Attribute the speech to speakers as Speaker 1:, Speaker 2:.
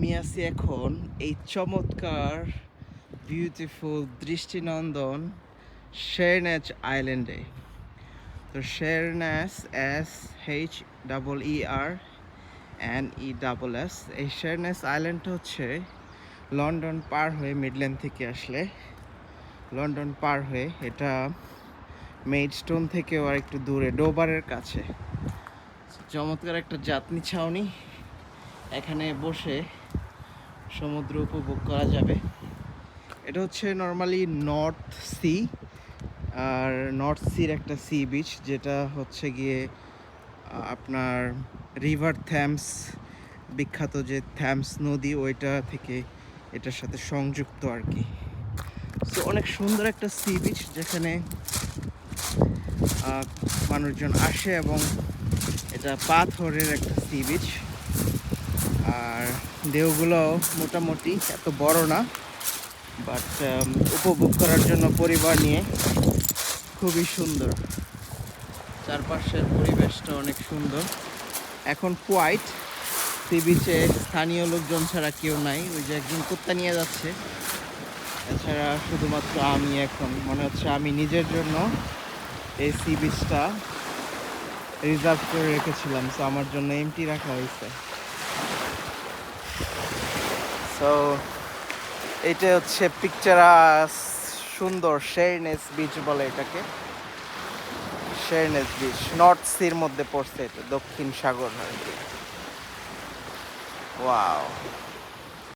Speaker 1: আমি আছি এখন এই চমৎকার বিউটিফুল দৃষ্টিনন্দন শেরনেচ আইল্যান্ডে তো Sheerness S H double E R N E double S এই শেরনেস আইল্যান্ডটা হচ্ছে লন্ডন পার হয়ে মিডল্যান্ড থেকে আসলে লন্ডন পার হয়ে এটা মেইডস্টোন থেকেও আর একটু দূরে ডোবারের কাছে। চমৎকার একটা জাতনি ছাউনি। এখানে বসে সমুদ্র উপভোগ করা যাবে। এটা হচ্ছে নর্মালি নর্থ সি আর নর্থ সির একটা সি বিচ যেটা হচ্ছে গিয়ে আপনার রিভার থ্যামস বিখ্যাত যে থ্যামস নদী, ওইটা থেকে এটার সাথে সংযুক্ত আর কি। সো অনেক সুন্দর একটা সি বিচ যেখানে মানুষজন আসে এবং এটা পাথরের একটা সি বিচ আর ঢেউগুলো মোটামুটি এত বড় না বাট উপভোগ করার জন্য পরিবার নিয়ে খুবই সুন্দর। চারপাশের পরিবেশটা অনেক সুন্দর। এখন হোয়াইট সি বিচে স্থানীয় লোকজন ছাড়া কেউ নাই, ওই যে একজন কুত্তা নিয়ে যাচ্ছে। এছাড়া শুধুমাত্র আমি এখন, মনে হচ্ছে আমি নিজের জন্য এই সি বিচটা রিজার্ভ করে রেখেছিলাম তো আমার জন্য এমটি রাখা হয়েছে। সো এটা হচ্ছে পিকচারাস সুন্দর শেরনেস বিচ বলে এটাকে। শেরনেস বিচ নর্থ সির মধ্যে পড়ছে এটা, দক্ষিণ সাগর কি। ওয়াও